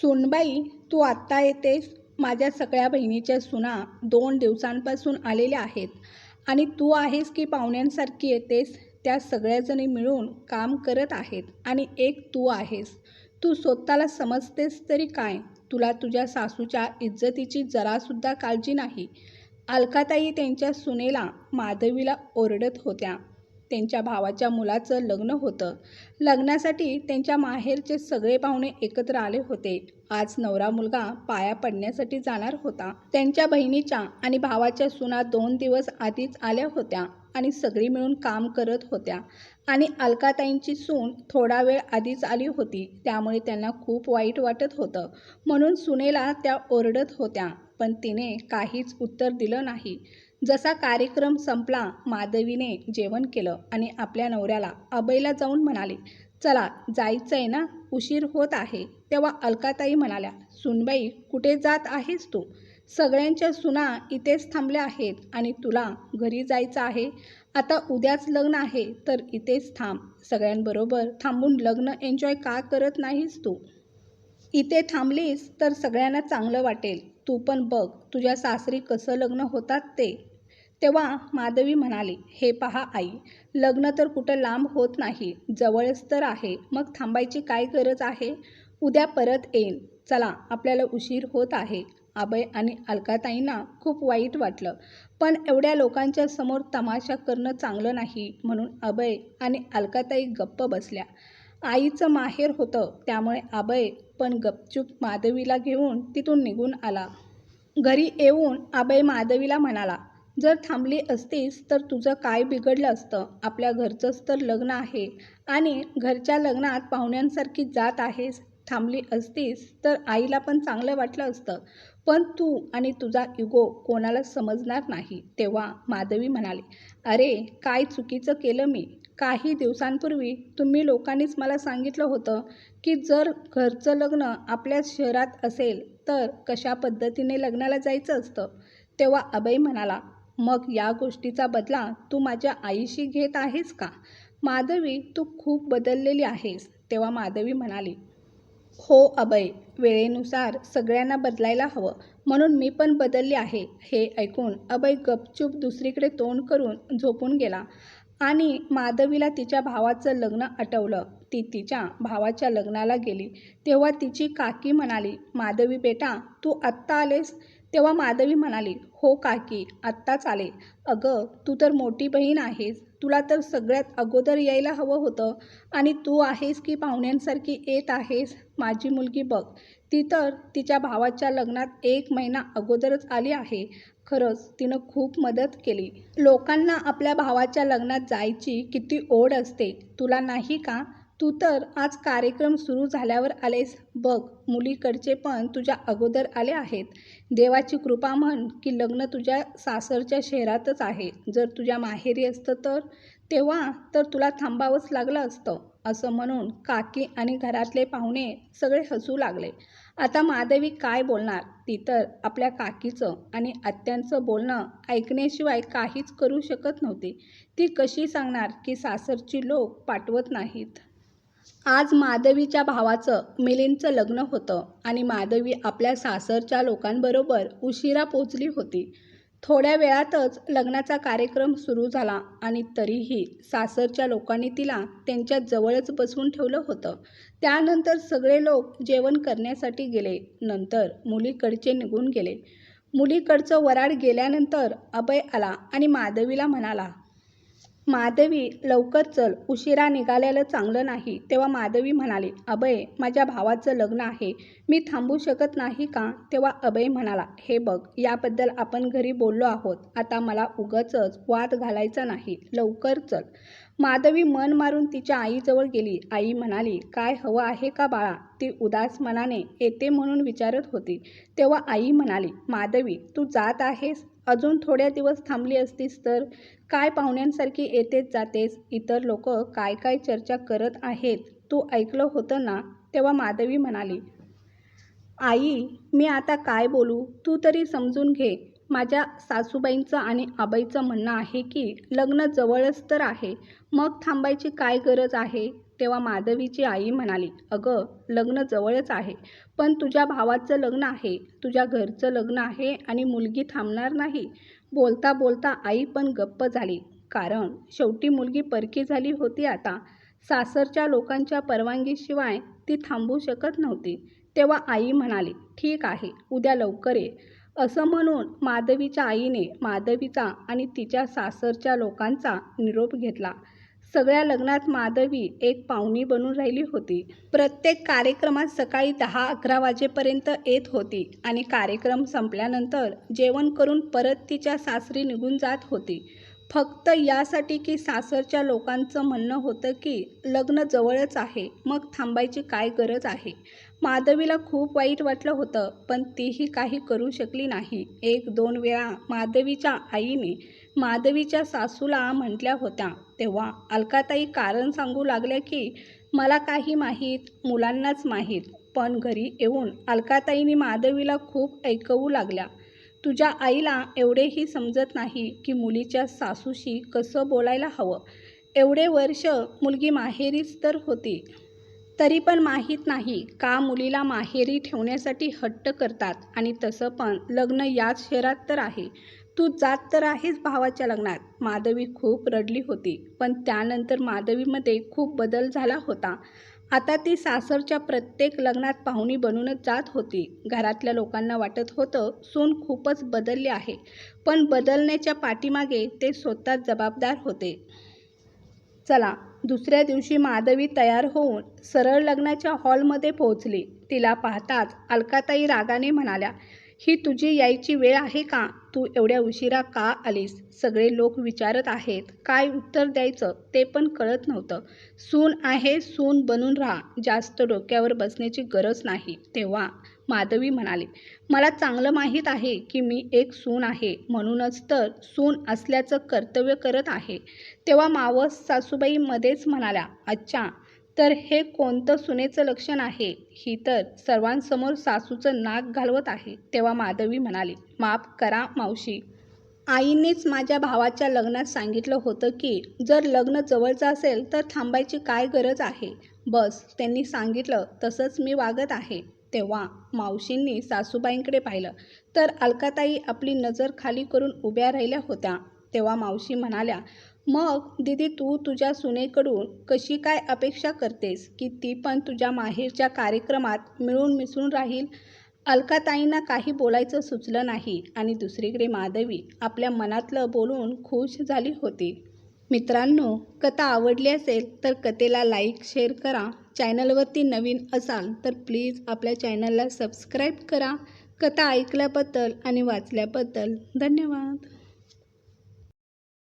सोनबाई तू आत्ता येतेस. माझ्या सगळ्या बहिणीच्या सुना दोन दिवसांपासून आलेल्या आहेत. आणि तू आहेस की पाहुण्यांसारखी येतेस. त्या सगळ्याजणी मिळून काम करत आहेत आणि एक तू आहेस. तू स्वतःला समजतेस तरी काय? तुला तुझ्या सासूच्या इज्जतीची जरासुद्धा काळजी नाही. अलकाताई त्यांच्या सुनेला माधवीला ओरडत होत्या. त्यांच्या भावाच्या मुलाचं लग्न होतं. लग्नासाठी त्यांच्या माहेरचे सगळे पाहुणे एकत्र आले होते. आज नवरा मुलगा पाया पडण्यासाठी जाणार होता. त्यांच्या बहिणीच्या आणि भावाच्या सुना दोन दिवस आधीच आल्या होत्या आणि सगळी मिळून काम करत होत्या. आणि अलकाताईंची सून थोडा वेळ आधीच आली होती. त्यामुळे त्यांना खूप वाईट वाटत होतं. म्हणून सुनेला त्या ओरडत होत्या पण तिने काहीच उत्तर दिलं नाही. जसा कार्यक्रम संपला माधवीने जेवण केलं आणि आपल्या नवऱ्याला अबैला जाऊन म्हणाली चला जायचं आहे ना? उशीर होत आहे. तेव्हा अलकाताई म्हणाल्या सुनबाई कुठे जात आहेस तू? सगळ्यांच्या सुना इथेच थांबल्या आहेत आणि तुला घरी जायचं आहे. आता उद्याच लग्न आहे तर इथेच थांब. सगळ्यांबरोबर थांबून लग्न एन्जॉय का करत नाहीस तू? इथे थांबलीस तर सगळ्यांना चांगलं वाटेल. तू पण बघ तुझ्या सासरी कसं लग्न होतात ते. तेव्हा माधवी म्हणाली हे पहा आई लग्न तर कुठं लांब होत नाही जवळच तर आहे मग थांबायची काय गरज आहे? उद्या परत येईन. चला आपल्याला उशीर होत आहे. अभय आणि अलकाताईंना खूप वाईट वाटलं. पण एवढ्या लोकांच्या समोर तमाशा करणं चांगलं नाही म्हणून अभय आणि अलकाताई गप्प बसल्या. आईचं माहेर होतं त्यामुळे अभय पण गपचूप माधवीला घेऊन तिथून निघून आला. घरी येऊन अभय माधवीला म्हणाला जर थांबली असतीस तर तुझं काय बिघडलं असतं? आपल्या घरचंच तर लग्न आहे. आणि घरच्या लग्नात पाहुण्यांसारखी जात आहेस. थांबली असतीस तर आईला पण चांगलं वाटलं असतं. पण तू आणि तुझा इगो कोणाला समजणार नाही तेव्हा माधवी म्हणाली. अरे काय चुकीचं केलं मी? काही दिवसांपूर्वी तुम्ही लोकांनीच मला सांगितलं होतं की जर घरचं लग्न आपल्या शहरात असेल तर कशा पद्धतीने लग्नाला जायचं असतं? तेव्हा अभय म्हणाला मग या गोष्टीचा बदला तू माझ्या आईशी घेत आहेस का? माधवी तू खूप बदललेली आहेस तेव्हा माधवी म्हणाली. हो अभय वेळेनुसार सगळ्यांना बदलायला हवं म्हणून मी पण बदलली आहे हे ऐकून अभय गपचूप दुसरीकडे तोंड करून झोपून गेला. आणि माधवीला तिच्या भावाचं लग्न आठवलं. ती तिच्या भावाच्या लग्नाला गेली. तेव्हा तिची काकी म्हणाली माधवी बेटा तू आत्ता आलेस? तेव्हा माधवी म्हणाली हो काकी आत्ताच आले. अगं तू तर मोठी बहीण आहेस. तुला तर सगळ्यात अगोदर यायला हवं होतं. आणि तू आहेस की पाहुण्यांसारखी येत आहेस? माझी मुलगी बघ. ती तर तिच्या भावाच्या लग्नात एक महिना अगोदरच आली आहे. खरंच तिनं खूप मदत केली. लोकांना आपल्या भावाच्या लग्नात जायची किती ओढ असते. तुला नाही का? तू तर आज कार्यक्रम सुरू झाल्यावर आलेस. बघ मुलीकडचे पण तुझ्या अगोदर आले आहेत. देवाची कृपा म्हण की लग्न तुझ्या सासरच्या शहरातच आहे. जर तुझ्या माहेरी असतं तर? तेव्हा तर तुला थांबावंच लागलं असतं. असं म्हणून काकी आणि घरातले पाहुणे सगळे हसू लागले. आता माधवी काय बोलणार? ती तर आपल्या काकीचं आणि आत्यांचं बोलणं ऐकण्याशिवाय काहीच करू शकत नव्हती. ती कशी सांगणार की सासरची लोक पाठवत नाहीत? आज माधवीच्या भावाचं मिलिंदचं लग्न होतं आणि माधवी आपल्या सासरच्या लोकांबरोबर उशिरा पोचली होती. थोड्या वेळातच लग्नाचा कार्यक्रम सुरू झाला आणि तरीही सासरच्या लोकांनी तिला त्यांच्या जवळच बसवून ठेवलं होतं. त्यानंतर सगळे लोक जेवण करण्यासाठी गेले. नंतर मुलीकडचे निघून गेले. मुलीकडचं वराड गेल्यानंतर अभय आला आणि माधवीला म्हणाला माधवी लवकर चल उशिरा निघालेलं चांगलं नाही तेव्हा माधवी म्हणाली अभय माझ्या भावाचं लग्न आहे मी थांबू शकत नाही का? तेव्हा अभय म्हणाला हे बघ याबद्दल आपण घरी बोललो आहोत आता मला उगचच वाद घालायचा नाही लवकर चल. माधवी मन मारून तिच्या आईजवळ गेली. आई म्हणाली काय हवं आहे का बाळा? ती उदास मनाने येते म्हणून विचारत होती. तेव्हा आई म्हणाली माधवी तू जात आहेस? अजून थोड्या दिवस थांबली असतीस तर? काय पाहुण्यांसारखी येतेच जातेस? इतर लोक काय काय चर्चा करत आहेत? तू ऐकलं होतं ना? तेव्हा माधवी म्हणाली आई मी आता काय बोलू? तू तरी समजून घे. माझ्या सासूबाईंचं आणि आबाईचं म्हणणं आहे की लग्न जवळच तर आहे. मग थांबायची काय गरज आहे? तेव्हा माधवीची आई म्हणाली अगं लग्न जवळच आहे. पण तुझ्या भावाचं लग्न आहे. तुझ्या घरचं लग्न आहे आणि मुलगी थांबणार नाही. बोलता बोलता आई पण गप्प झाली. कारण शेवटी मुलगी परकी झाली होती आता. सासरच्या लोकांच्या परवानगीशिवाय ती थांबू शकत नव्हती. तेव्हा आई म्हणाली ठीक आहे उद्या लवकर ये. असं म्हणून माधवीच्या आईने माधवीचा आणि तिच्या सासरच्या लोकांचा निरोप घेतला. सगळ्या लग्नात माधवी एक पाहुणी बनून राहिली होती. प्रत्येक कार्यक्रमात सकाळी दहा अकरा वाजेपर्यंत येत होती आणि कार्यक्रम संपल्यानंतर जेवण करून परत तिच्या सासरी निघून जात होती. फक्त यासाठी की सासरच्या लोकांचं म्हणणं होतं की लग्न जवळच आहे मग थांबायची काय गरज आहे? माधवीला खूप वाईट वाटलं होतं पण तीही काही करू शकली नाही. एक दोन वेळा माधवीच्या आईने माधवीच्या सासूला म्हटल्या होत्या. तेव्हा अलकाताई कारण सांगू लागल्या की मला काही माहीत मुलांनाच माहीत. पण घरी येऊन अलकाताईने माधवीला खूप ऐकवू लागल्या. तुझ्या आईला एवढेही समजत नाही की मुलीच्या सासूशी कसं बोलायला हवं. एवढे वर्ष मुलगी माहेरीच तर होती. तरी पण माहीत नाही का मुलीला माहेरी ठेवण्यासाठी हट्ट करतात. आणि तसं पण लग्न याच शहरात तर आहे. तू जात तर आहेस भावाच्या लग्नात. माधवी खूप रडली होती. पण त्यानंतर माधवीमध्ये खूप बदल झाला होता. आता ती सासरच्या प्रत्येक लग्नात पाहुणी बनूनच जात होती. घरातल्या लोकांना वाटत होतं सून खूपच बदलले आहे. पण बदलण्याच्या पाठीमागे ते स्वतः जबाबदार होते. चला दुसऱ्या दिवशी माधवी तयार होऊन सरळ लग्नाच्या हॉलमध्ये पोहोचली. तिला पाहताच अलकाताई रागाने म्हणाल्या ही तुझी यायची वेळ आहे का? तू एवढ्या उशिरा का आलीस? सगळे लोक विचारत आहेत. काय उत्तर द्यायचं ते पण कळत नव्हतं. सून आहे सून बनून राहा. जास्त डोक्यावर बसण्याची गरज नाही. तेव्हा माधवी म्हणाली मला चांगलं माहीत आहे की मी एक सून आहे म्हणूनच तर सून असल्याचं कर्तव्य करत आहे. तेव्हा मावस सासूबाई मध्येच म्हणाल्या अच्छा तर हे कोणतं सुनेचं लक्षण आहे? ही तर सर्वांसमोर सासूचं नाक घालवत आहे. तेव्हा माधवी म्हणाली माफ करा मावशी. आईनेच माझ्या भावाच्या लग्नात सांगितलं होतं की जर लग्न जवळचं असेल तर थांबायची काय गरज आहे? बस त्यांनी सांगितलं तसंच मी वागत आहे. तेव्हा मावशींनी सासूबाईंकडे पाहिलं. तर अलकाताई आपली नजर खाली करून उभ्या राहिल्या होत्या. तेव्हा मावशी म्हणाल्या मग दीदी तू तुझ्या सुनेकडून कशी काय अपेक्षा करतेस की ती पण तुझ्या माहेरच्या कार्यक्रमात मिळून मिसळून राहील अलकाताईंना काही बोलायचं सुचलं नाही आणि दुसरीकडे माधवी आपल्या मनातलं बोलून खुश झाली होती. मित्रांनो कथा आवडली असेल तर कथेला लाईक शेअर करा. चॅनलवरती नवीन असाल तर प्लीज आपल्या चॅनलला सबस्क्राईब करा. कथा ऐकल्याबद्दल आणि वाचल्याबद्दल धन्यवाद.